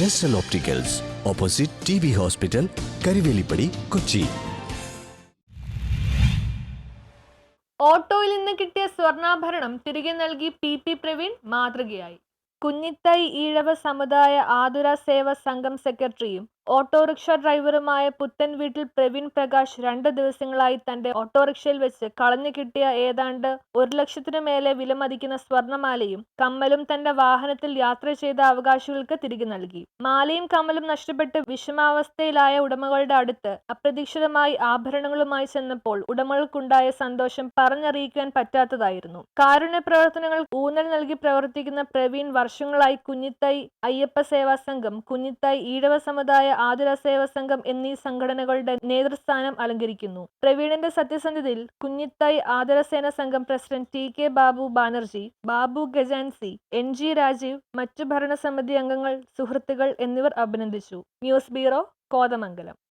ജെസ്റ്റൽ opticals opposite T B hospital Karivelippady Kochi ഓട്ടോയിൽ നിന്ന് കിട്ടിയ സ്വർണാഭരണം തിരികെ നൽകി പി പി പ്രവീൺ മാതൃകയായി. കുഞ്ഞിത്തൈ ഈഴവ സമുദായ ആതുര സേവ സംഘം സെക്രട്ടറിയും ഓട്ടോറിക്ഷ ഡ്രൈവറുമായ പുത്തൻ വീട്ടിൽ പ്രവീൺ പ്രകാശ് രണ്ട് ദിവസങ്ങളായി തന്റെ ഓട്ടോറിക്ഷയിൽ വെച്ച് കളഞ്ഞു കിട്ടിയ ഏതാണ്ട് ഒരു ലക്ഷത്തിനു മേലെ വിലമതിക്കുന്ന സ്വർണമാലയും കമ്മലും തന്റെ വാഹനത്തിൽ യാത്ര ചെയ്ത അവകാശികൾക്ക് തിരികെ നൽകി. മാലയും കമ്മലും നഷ്ടപ്പെട്ട് വിഷമാവസ്ഥയിലായ ഉടമകളുടെ അടുത്ത് അപ്രതീക്ഷിതമായി ആഭരണങ്ങളുമായി ചെന്നപ്പോൾ ഉടമകൾക്കുണ്ടായ സന്തോഷം പറഞ്ഞറിയിക്കാൻ പറ്റാത്തതായിരുന്നു. കാരുണ്യ പ്രവർത്തനങ്ങൾ ഊന്നൽ നൽകി പ്രവർത്തിക്കുന്ന പ്രവീൺ വർഷങ്ങളായി കുഞ്ഞിത്തൈ അയ്യപ്പ സേവാ സംഘം കുഞ്ഞിത്തൈ ഈഴവ സമുദായ ആതുര സേവ സംഘം എന്നീ സംഘടനകളുടെ നേതൃസ്ഥാനം അലങ്കരിക്കുന്നു. പ്രവീണിന്റെ സത്യസന്ധതയിൽ കുഞ്ഞിത്തായ് ആതുരസേന സംഘം president T K Babu Banerjee Babu ഗജാൻസി N G Rajeev മറ്റു ഭരണസമിതി അംഗങ്ങൾ സുഹൃത്തുക്കൾ എന്നിവർ അഭിനന്ദിച്ചു. News bureau Kothamangalam.